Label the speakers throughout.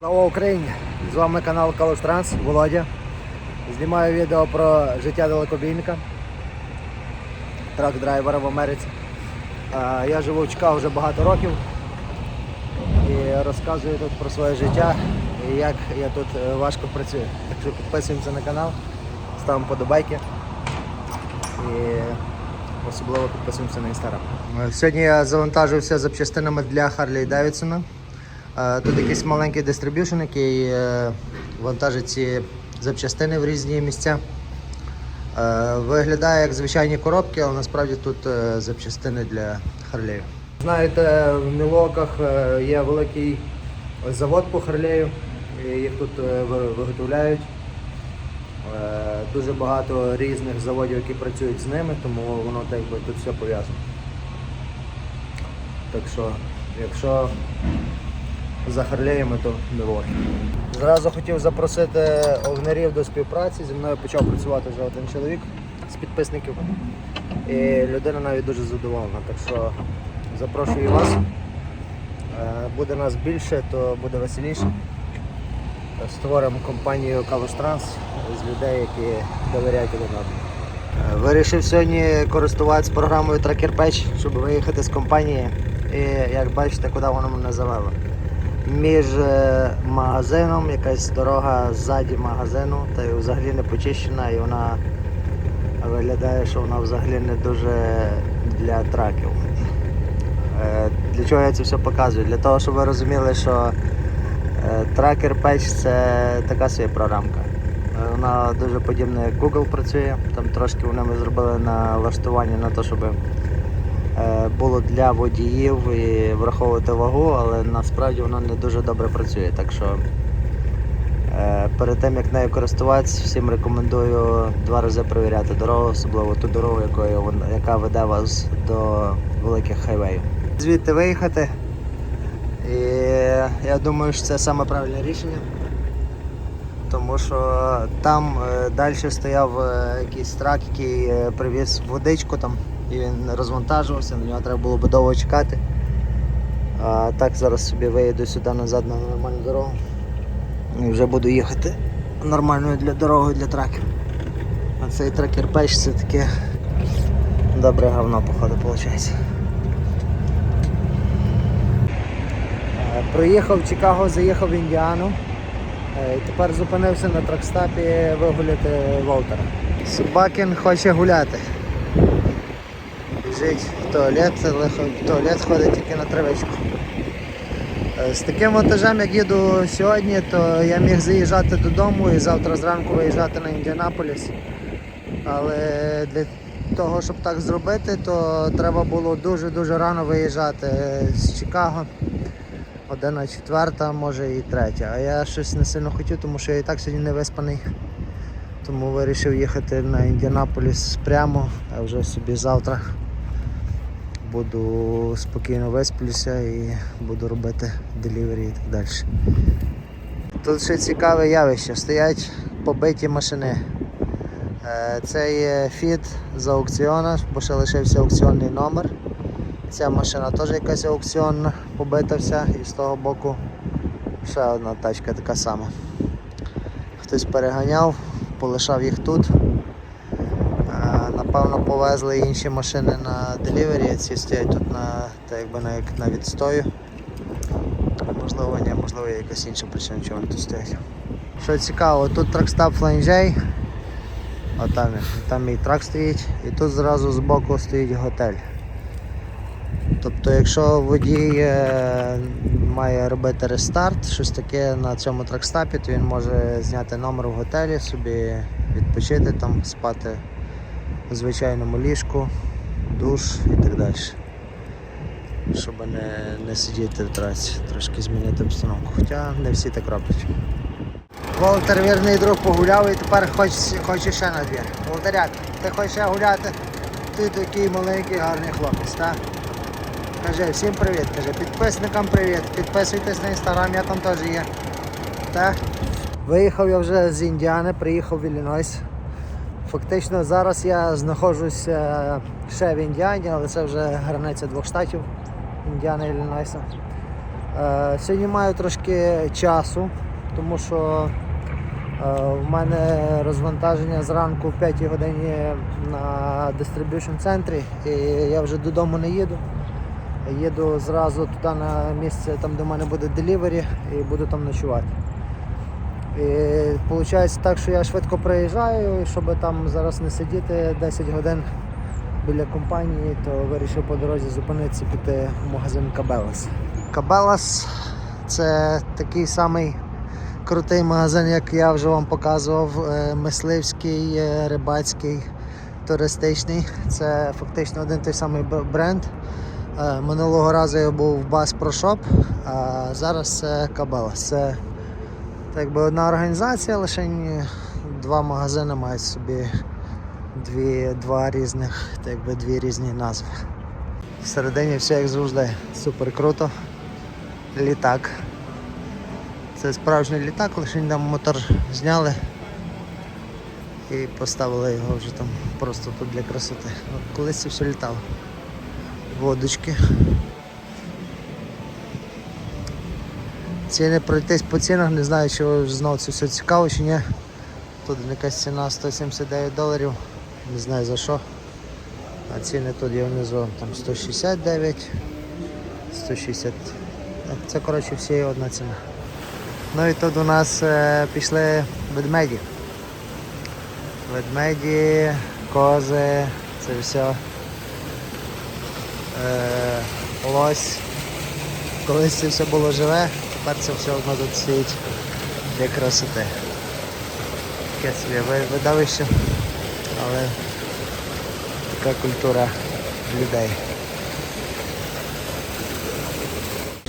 Speaker 1: Слава Україні! З вами канал Калуш Транс, Володя. Знімаю відео про життя далекобійника, трак-драйвера в Америці. Я живу в Чикаго вже багато років і розказую тут про своє життя і як я тут е, важко працюю. Так що підписуємося на канал, ставимо подобайки і особливо підписуємося на інстаграм. Сьогодні я завантажився запчастинами для Харлі Давідсона. Тут якийсь маленький дистриб'юшн, який е, вантажить ці запчастини в різні місця. Е, Виглядає як звичайні коробки, але насправді тут е, запчастини для Харлею. Знаєте, в Мілоках є великий завод по Харлею, їх тут виготовляють. Дуже багато різних заводів, які працюють з ними, тому воно так би тут все пов'язано. Так що, якщо за то Мілокі. Зразу хотів запросити огнерів до співпраці. Зі мною почав працювати вже один чоловік з підписників. І людина навіть дуже задоволена. Так що запрошую вас. Е, Буде нас більше, то буде веселіше. Створимо компанію Калуштранс з людей, які довіряють один одному. Е, Вирішив сьогодні користуватися програмою Tracker Patch, щоб виїхати з компанії. І як бачите, куди воно мене завело. Між е, магазином якась дорога ззаді магазину, та й взагалі не почищена, і вона виглядає, що вона взагалі не дуже для траків. Е, Для чого я це все показую? Для того, щоб ви розуміли, що е, Tracker Patch це така собі програмка. Вона дуже подібна, як Google працює. Там трошки вони ми зробили налаштування на те, щоб було для водіїв і враховувати вагу, але насправді вона не дуже добре працює. Так що е, перед тим як нею користуватися, всім рекомендую два рази перевіряти дорогу, особливо ту дорогу, якою яка веде вас до великих хайвеїв. Звідти виїхати. І я думаю, що це саме правильне рішення. Тому що там е, далі стояв е, якийсь трак, який е, привіз водичку там, і він розвантажувався, на нього треба було би довго чекати. А так зараз собі виїду сюди назад на нормальну дорогу. І вже буду їхати нормальною для дорогою для траків. А цей тракер печ це таке добре говно, походу, виходить. Проїхав в Чикаго, заїхав в Індіану. Е, Тепер зупинився на тракстапі вигуляти Волтера. Собакін хоче гуляти. Біжить в туалет, але в туалет ходить тільки на травичку. Е, З таким вантажем, як їду сьогодні, то я міг заїжджати додому і завтра зранку виїжджати на Індіанаполіс. Але для того, щоб так зробити, то треба було дуже-дуже рано виїжджати з Чикаго. Одна четверта, може і третя. А я щось не сильно хотів, тому що я і так сьогодні не виспаний. Тому вирішив їхати на Індіанаполіс прямо, а вже собі завтра буду спокійно висплюся і буду робити делівері і так далі. Тут ще цікаве явище. Стоять побиті машини. Е, Це є фіт з аукціона, бо ще лишився аукціонний номер. Ця машина теж якась аукціонна, побита вся і з того боку ще одна тачка така сама. Хтось переганяв, полишав їх тут. Е, Напевно, повезли інші машини на делівері, ці стоять тут на, так якби на, на відстою. Можливо, ні, можливо, є якась інша причина, чого вони тут стоять. Що цікаво, тут тракстап фланжей. Отам, він, там мій трак стоїть, і тут зразу збоку стоїть готель. Тобто, якщо водій е, має робити рестарт, щось таке на цьому тракстапі, то він може зняти номер в готелі, собі відпочити там, спати в звичайному ліжку, душ і так далі. Щоб не, не сидіти в траці, трошки змінити обстановку. Хоча не всі так роблять. Волтер вірний друг погуляв і тепер хоче, хоче ще на двір. Волтеряк, ти хочеш гуляти? Ти такий маленький гарний хлопець, так? Каже, всім привіт, каже, підписникам привіт. Підписуйтесь на інстаграм, я там теж є. Так? Виїхав я вже з Індіани, приїхав в Іллінойс. Фактично зараз я знаходжуся ще в Індіані, але це вже границя двох штатів Індіани і Іллінойса. Е, Сьогодні маю трошки часу, тому що е, в мене розвантаження зранку в 5 годині на дистриб'юшн центрі і я вже додому не їду. Їду зразу туди на місце, там де в мене буде делівері і буду там ночувати. І виходить так, що я швидко приїжджаю, і щоб там зараз не сидіти 10 годин біля компанії, то вирішив по дорозі зупинитися піти в магазин Кабелас. Кабелас це такий самий крутий магазин, як я вже вам показував, е, мисливський, е, рибацький, туристичний. Це фактично один той самий бренд. Е, Минулого разу я був в Pro Shop, а зараз це Кабелас. Це так якби одна організація, лише два магазини мають собі дві, два різних, так якби дві різні назви. Всередині все як завжди. Супер круто. Літак. Це справжній літак, лише там мотор зняли і поставили його вже там просто тут для красоти. Колись це все літало. Водочки. Ціни пройтись по цінах, не знаю, чи знову це все цікаво чи ні. Тут якась ціна 179 доларів, не знаю за що. А ціни тут є внизу там 169, 160. Ну, Це коротше всі одна ціна. Ну і тут у нас е, пішли ведмеді. Ведмеді, кози, це все. Е, лось. Колись це все було живе, тепер це все одно тут стоїть для красоти. Таке собі ви- видовище, але така культура людей.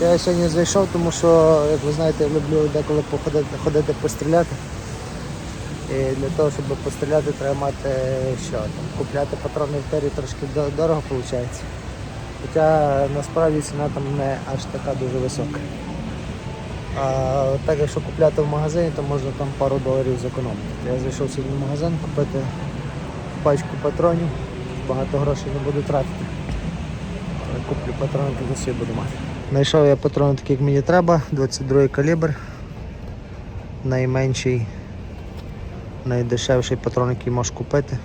Speaker 1: Я сьогодні зайшов, тому що, як ви знаєте, я люблю деколи походити, ходити постріляти. І для того, щоб постріляти, треба мати що там, купляти патрони в тері трошки дорого виходить. Хоча насправді ціна там не аж така дуже висока. А так якщо купляти в магазині, то можна там пару доларів зекономити. Я зайшов сьогодні в магазин купити пачку патронів, багато грошей не буду тратити. Але Куплю патрони, тоді собі буду мати. Знайшов я патрони такі, як мені треба, 22 калібр. Найменший, найдешевший патрон, який можеш купити.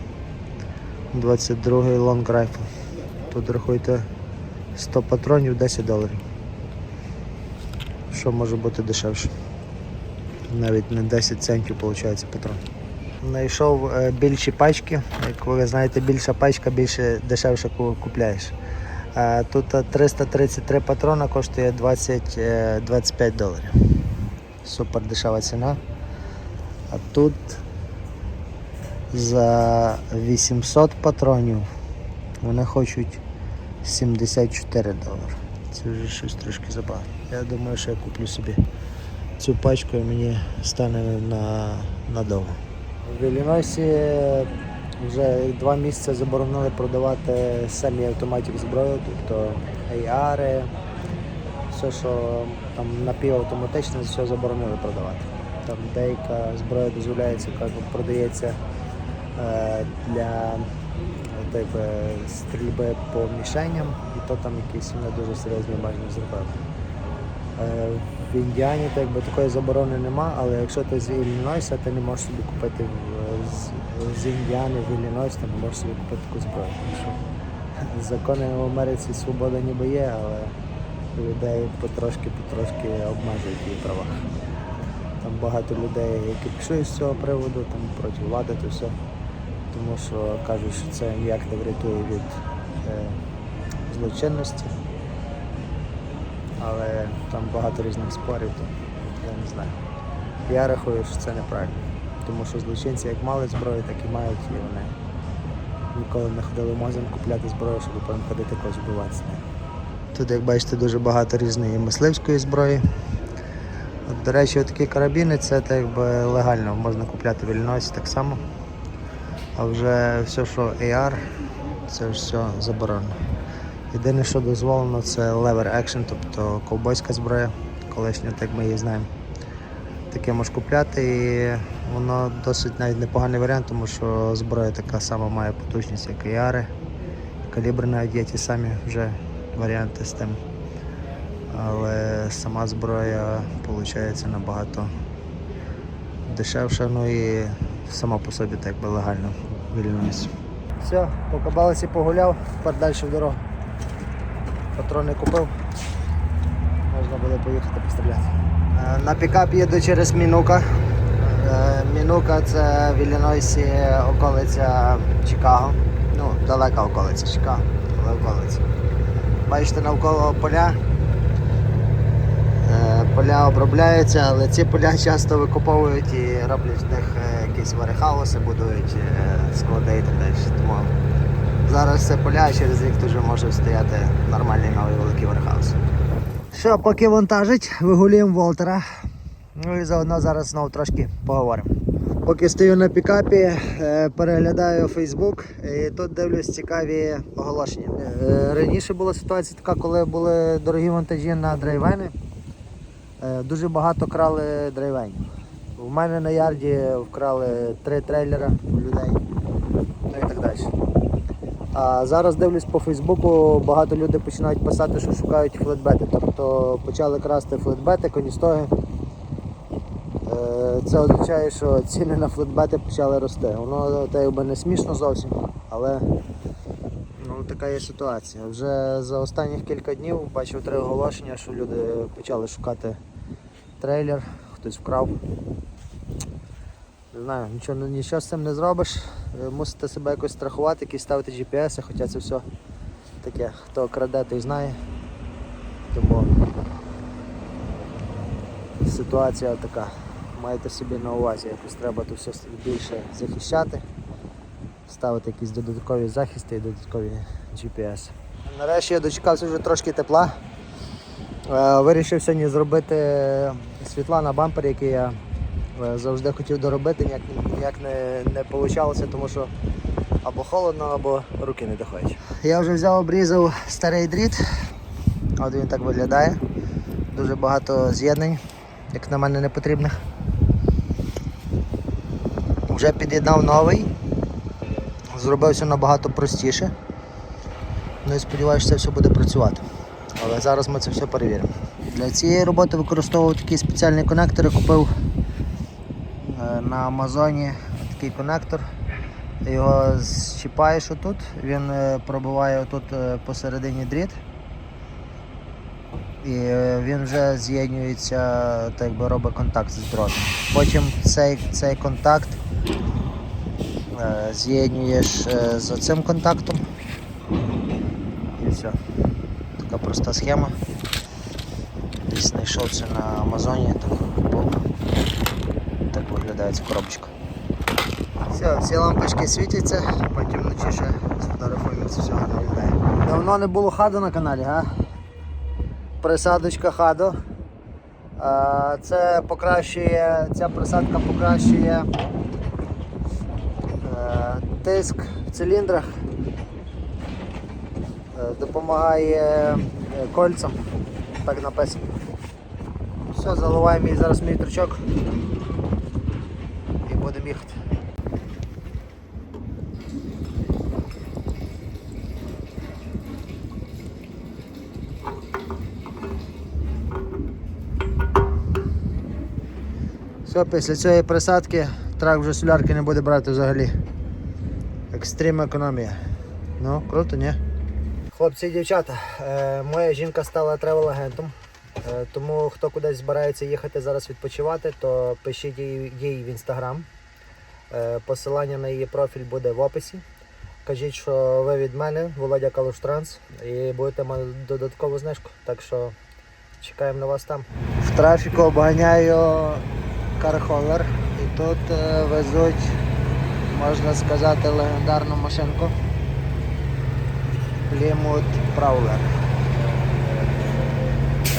Speaker 1: 22 Long Rifle. Тут рахуйте 100 патронів 10 доларів. Що може бути дешевше? Навіть не 10 центів виходить патрон. Знайшов е, більші пачки. Як ви знаєте, більша пачка більше дешевше купляєш. Е, Тут е, 333 патрона коштує 20, е, 25 доларів. Супер дешева ціна. А тут за 800 патронів вони хочуть 74 долари. Це вже щось трошки забагато. Я думаю, що я куплю собі цю пачку і мені стане на, надовго. В Іллінойсі вже два місяці заборонили продавати самі автоматів зброю, тобто AR, все, що там напівавтоматичне, все заборонили продавати. Там деяка зброя дозволяється, як продається е, для так стрільби по мішеням, і то там якісь не дуже серйозні обмеження зробили. Е, В Індіані так би такої заборони нема, але якщо ти з Іллінойса, ти не можеш собі купити з, з Індіани в Іллінойс, ти не можеш собі купити таку зброю. Закони в Америці свобода ніби є, але людей потрошки-потрошки обмежують її права. Там багато людей, які пішли з цього приводу, там проти влади, то все. Тому що кажуть, що це ніяк не врятує від е, злочинності. Але там багато різних спорів, то я не знаю. Я рахую, що це неправильно. Тому що злочинці як мали зброю, так і мають, і вони ніколи не ходили магазин купляти зброю, щоб потім ходити когось вбивати з нею. Тут, як бачите, дуже багато різної мисливської зброї. От, до речі, такі карабіни це так якби легально можна купляти в Іллінойсі так само. А вже все, що AR, це все заборонено. Єдине, що дозволено, це lever action, тобто ковбойська зброя, колишня, так ми її знаємо. Таке можеш купляти і воно досить навіть непоганий варіант, тому що зброя така сама має потужність, як і. Калібри навіть є ті самі вже варіанти з тим. але сама зброя виходить набагато дешевша, ну і сама по собі так би легально вільнується. Все, по кабалиці погуляв, тепер далі в дорогу. Патрони купив. Можна буде поїхати постріляти. Е, На пікап їду через Мінука. Е, Мінука це в Іллінойсі околиця Чикаго. Ну, далека околиця Чикаго, але околиця. Бачите, навколо поля. Поля обробляються, але ці поля часто викуповують і роблять в них е, якісь варихауси, будують е, склади і так далі. Тому зараз це поля, а через рік тут вже може стояти нормальний новий великий вархаус. Що, поки вантажить, вигулюємо Волтера. Ну і заодно зараз знову трошки поговоримо. Поки стою на пікапі, е, переглядаю Фейсбук і тут дивлюсь цікаві оголошення. Раніше була ситуація така, коли були дорогі вантажі на драйвени. Е, Дуже багато крали драйвенів. У мене на ярді вкрали три трейлера у людей. Ну і так далі. А зараз дивлюсь по Фейсбуку, багато людей починають писати, що шукають флетбети. Тобто почали красти флетбети, коністоги. Е, Це означає, що ціни на флетбети почали рости. Воно так якби не смішно зовсім, але ну, така є ситуація. Вже за останніх кілька днів бачив три оголошення, що люди почали шукати трейлер, хтось вкрав. Не знаю, нічого, нічого з цим не зробиш. Мусите себе якось страхувати, якісь ставити GPS, хоча це все таке, хто краде, той знає. Тому ситуація така. Маєте собі на увазі, якось треба тут все більше захищати, ставити якісь додаткові захисти і додаткові GPS. Нарешті я дочекався вже трошки тепла. Е, Вирішив сьогодні зробити світла на бампері, який я е, завжди хотів доробити, ніяк, ніяк не, не вийшло, тому що або холодно, або руки не доходять. Я вже взяв, обрізав старий дріт. От він так виглядає. Дуже багато з'єднань, як на мене, не потрібних. Вже під'єднав новий. Зробив все набагато простіше. Ну і сподіваюся, що це все буде працювати. Але зараз ми це все перевіримо. Для цієї роботи використовував такі спеціальні конектори, купив е, на Амазоні такий конектор. Його зчіпаєш отут, він е, пробиває отут е, посередині дріт. І він вже з'єднюється, так якби робить контакт з дротом. Потім цей, цей контакт е, з'єднуєш е, з цим контактом. І все. Така проста схема. Десь знайшов це на Амазоні, так. Так виглядає ця коробочка. Все, всі лампочки світяться, потім вночі ще сфотографуємо це все гарно виглядає. Давно не було хаду на каналі, га? Присадочка хадо. Це покращує, ця присадка покращує е, тиск в циліндрах, Е, допомагає е, кольцям, так написано. Все, заливаємо її зараз мій трючок і будемо їхати. Все, після цієї присадки трак вже солярки не буде брати взагалі. Екстрим економія. Ну, круто, ні? Хлопці і дівчата, е, моя жінка стала тревел-агентом. Е, тому хто кудись збирається їхати зараз відпочивати, то пишіть їй, в інстаграм. Е, посилання на її профіль буде в описі. Кажіть, що ви від мене, Володя Калуштранс, і будете мати додаткову знижку. Так що чекаємо на вас там. В трафіку обганяю кархолер і тут везуть, можна сказати, легендарну машинку. Plymouth Prowler.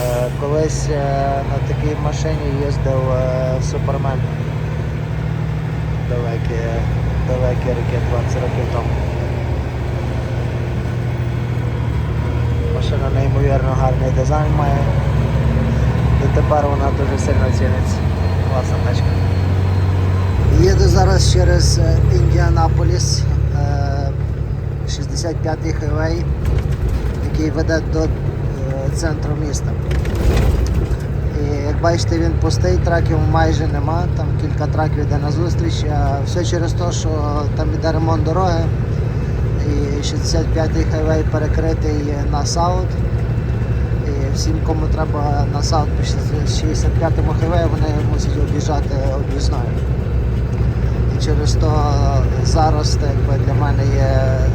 Speaker 1: Е, Колись е, на такій машині їздив е, Супермен. Далекі, далекі роки, 20 років тому. Машина неймовірно гарний дизайн має. І тепер вона дуже сильно ціниться. Класна. Їду зараз через е, Індіанаполіс. е, 65-й хайвей, який веде до е, е, центру міста. І як бачите, він пустий, траків майже нема, там кілька траків йде на зустріч, а все через те, що там іде ремонт дороги. І 65-й хайвей перекритий на саут. І всім, кому треба на саут по 65-му хайвею, вони мусять об'їжджати об'їзною. Через то зараз так якби, для мене є е,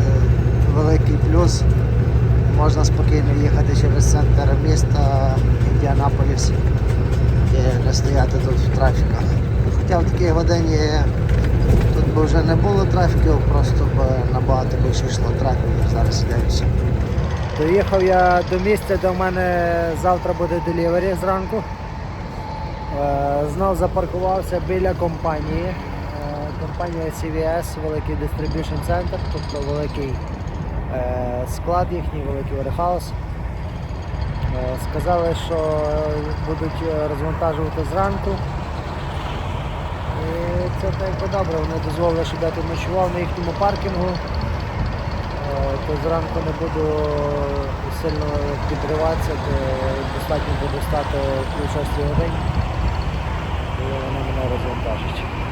Speaker 1: великий плюс. Можна спокійно їхати через центр міста Індіанаполіс і не стояти тут в трафіках. Хоча в такій годині тут би вже не було трафіків, просто б набагато більше йшло трафіків, зараз іде. Доїхав я до місця, де в мене завтра буде делівері зранку. Е, Знов запаркувався біля компанії. Компанія CVS, великий distribution центр, тобто великий е, склад їхній, великий warehouse. Е, Сказали, що будуть е, розвантажувати зранку. І це так добре, вони дозволили, щоб я тут ночував на їхньому паркінгу. Е, То зранку не буду сильно підриватися, то достатньо буде стати в 6 годині. І вони мене розвантажать.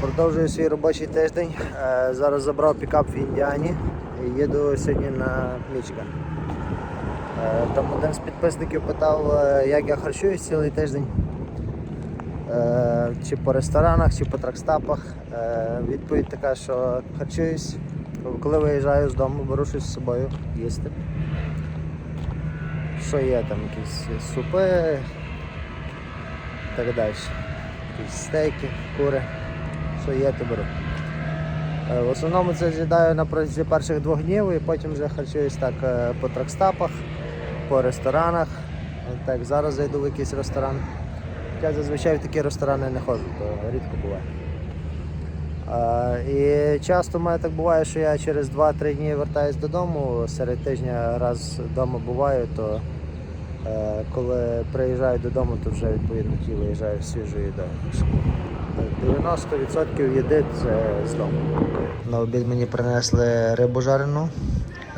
Speaker 1: Продовжую свій робочий тиждень. Е, Зараз забрав пікап в Індіані і їду сьогодні на Мічган. Е, Там один з підписників питав, е, як я харчуюсь цілий тиждень. Чи по ресторанах, чи по тракстапах. Відповідь така, що харчуюсь. Коли виїжджаю з дому, беру щось з собою їсти. Що є там, якісь супи, так далі. Якісь стейки, кури. Що є, то беру. Е, В основному це з'їдаю на протязі перших двох днів і потім вже харчуюсь так е, по тракстапах, по ресторанах. Так, зараз зайду в якийсь ресторан. Я зазвичай в такі ресторани не ходжу, то рідко буває. Е, І часто в мене так буває, що я через 2-3 дні вертаюсь додому, серед тижня раз вдома буваю, то коли приїжджаю додому, то вже відповідно ті виїжджаю свіжою їдою. Так що, е, 90% їди це з дому. На обід мені принесли рибу жарену,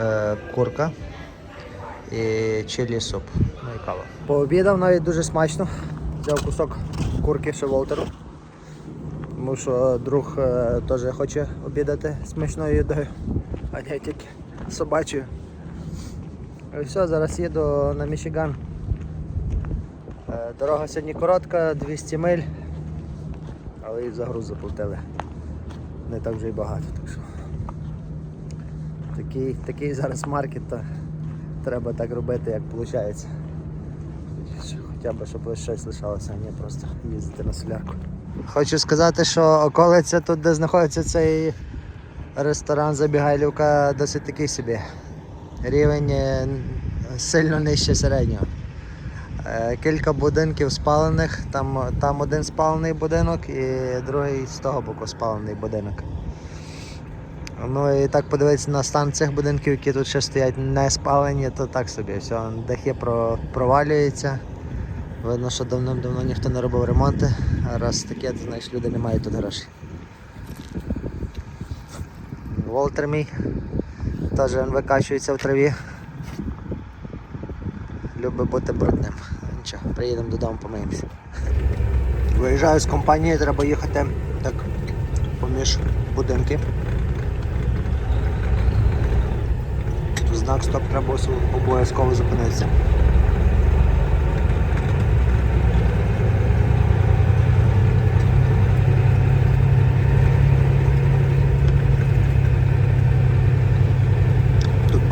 Speaker 1: е, курка і чилі суп. Ну і кава. Пообідав навіть дуже смачно. Взяв кусок курки ще Волтеру. Тому що друг е, теж хоче обідати смачною їдою, а не тільки собачою. І все, зараз їду на Мічиган. Е, Дорога сьогодні коротка, 200 миль, але і за груз заплатили. Не так вже й багато. Так що. Такий, такий зараз маркет, то треба так робити, як виходить. Хоча б, щоб щось лишалося, а не просто їздити на солярку. Хочу сказати, що околиця тут, де знаходиться цей ресторан Забігайлівка, досить такий собі. Рівень е, сильно нижче середнього. Е, Кілька будинків спалених, там, там один спалений будинок і другий з того боку спалений будинок. Ну і так подивитися на стан цих будинків, які тут ще стоять не спалені, то так собі. Все, дахи про, провалюються. Видно, що давним-давно ніхто не робив ремонти, а раз таке, то значить люди не мають тут грошей. Волтер мій теж викачується в траві. Любить бути брудним. Нічого, приїдемо додому, помиємося. Виїжджаю з компанії, треба їхати так поміж будинки. Знак стоп треба обов'язково зупинитися.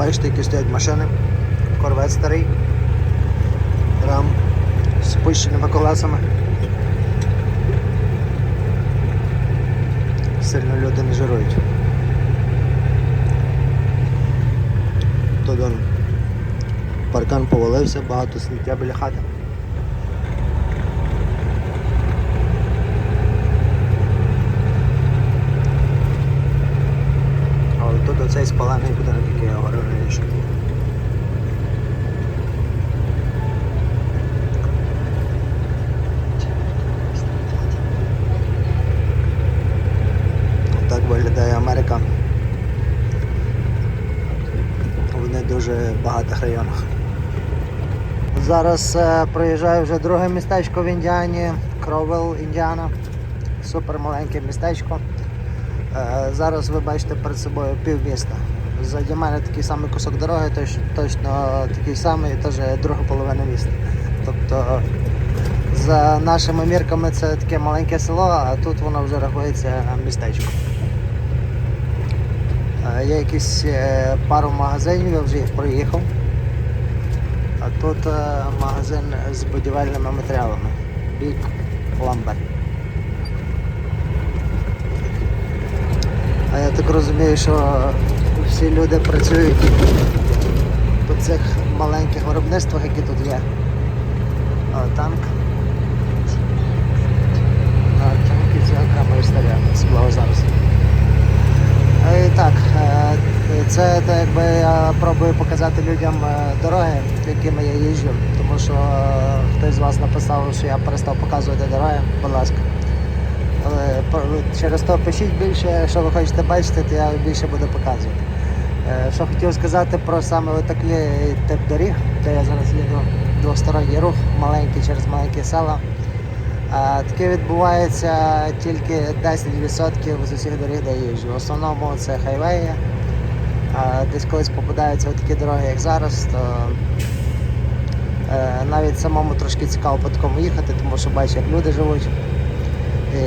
Speaker 1: Бачите, які стоять машини. Корвет старий. Рам з спущеними колесами. Сильно люди не жирують. Тут он паркан повалився, багато сміття біля хати. Але тут оцей спалений будинок, раніше. Так виглядає Америка районах. Зараз е, проїжджаю вже друге містечко в Індіані, Кровел, Індіана. Супер маленьке містечко. Е, зараз ви бачите перед собою півміста. Ззаді мене такий самий кусок дороги, точ, точно такий самий, теж друга половина міста. Тобто за нашими мірками це таке маленьке село, а тут воно вже рахується містечко. Е, Є якісь е, пару магазинів, я вже їх проїхав. А тут е, магазин з будівельними матеріалами. Big Lumber. А я так розумію, що всі люди працюють по цих маленьких виробництвах, які тут є. А, танк. А, танки це окрема історія, особливо зараз. Е, І так, е, це так, якби я пробую показати людям е, дороги, якими я їжджу, тому що хтось з вас написав, що я перестав показувати дороги, будь ласка. Через то пишіть більше, що ви хочете бачити, то я більше буду показувати. Е, Що хотів сказати про саме такий тип доріг, то я зараз їду двосторонній рух, маленький через маленькі села. Таке відбувається тільки 10% з усіх доріг, де я їжджу. В основному це хайвеї. Десь колись попадаються такі дороги, як зараз, то е, навіть самому трошки цікаво по такому їхати, тому що бачу, як люди живуть. І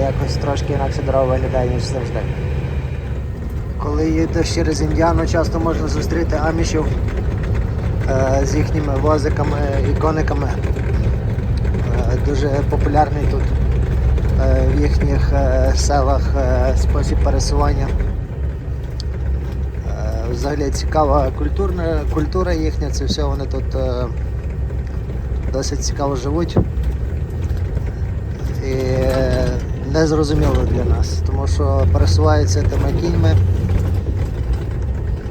Speaker 1: якось трошки інакше дорога виглядає, ніж завжди. Коли їдеш через Індіану, часто можна зустріти амішів е, з їхніми возиками і кониками. Е, Дуже популярний тут е, в їхніх е, селах е, спосіб пересування. Е, Взагалі цікава культурна, культура їхня, це все вони тут е, досить цікаво живуть. І е, незрозуміло для нас, тому що пересуваються тими кіньми.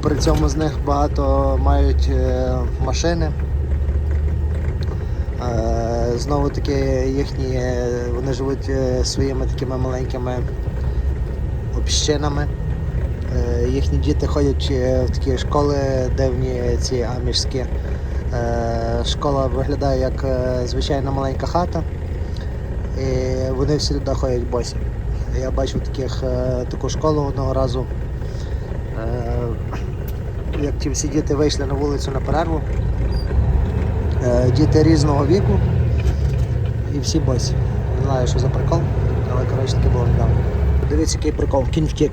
Speaker 1: При цьому з них багато мають е, машини. Е, Знову таки їхні, е, вони живуть своїми такими маленькими общинами. Їхні діти ходять в такі школи дивні ці амішські. Школа виглядає як звичайна маленька хата. І вони всі туди ходять босі. Я бачив таких, таку школу одного разу. Як ті всі діти вийшли на вулицю на перерву. Е, Діти різного віку і всі босі. Не знаю, що за прикол, але коротше таке було недавно. Дивіться, який прикол, кінь втік.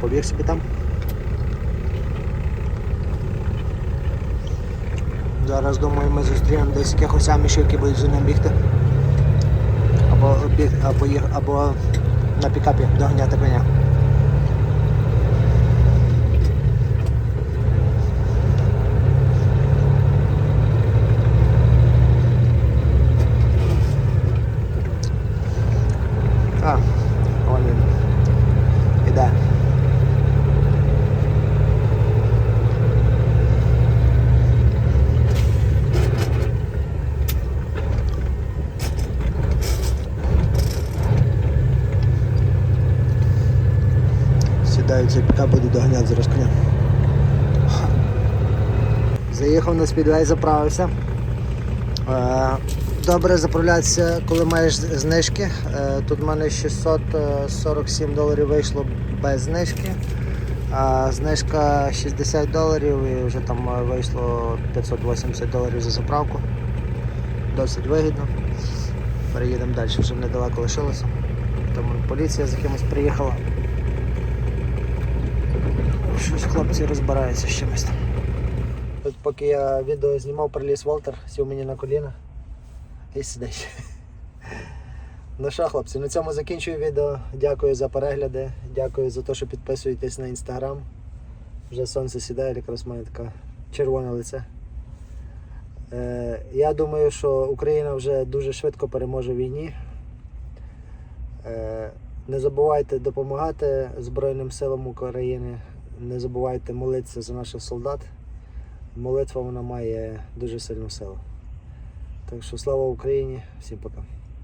Speaker 1: Побіг собі там. Зараз думаю, ми зустрінемо десь якихось амішів, які будуть за ним бігти. Або, біг, або, або на пікапі доганяти коня. А, вон він. Іде. Сідаю цей пікап, буду доганяти зараз коня. Заїхав на спідвей, заправився. Е, Добре заправлятися, коли маєш знижки. Е, Тут в мене 647 доларів вийшло без знижки. А знижка 60 доларів і вже там е, вийшло 580 доларів за заправку. Досить вигідно. Переїдемо далі, вже недалеко лишилося. Там поліція за кимось приїхала. Щось хлопці розбираються з чимось там. Поки я відео знімав, приліз Волтер, сів мені на коліна і сидить. Ну що, хлопці, на цьому закінчую відео. Дякую за перегляди, дякую за те, що підписуєтесь на інстаграм. Вже сонце сідає, якраз має таке червоне лице. Е, я думаю, що Україна вже дуже швидко переможе в війні. Е, не забувайте допомагати Збройним силам України. Не забувайте молитися за наших солдат. Молитва вона має дуже сильну силу. Так що слава Україні, всім пока.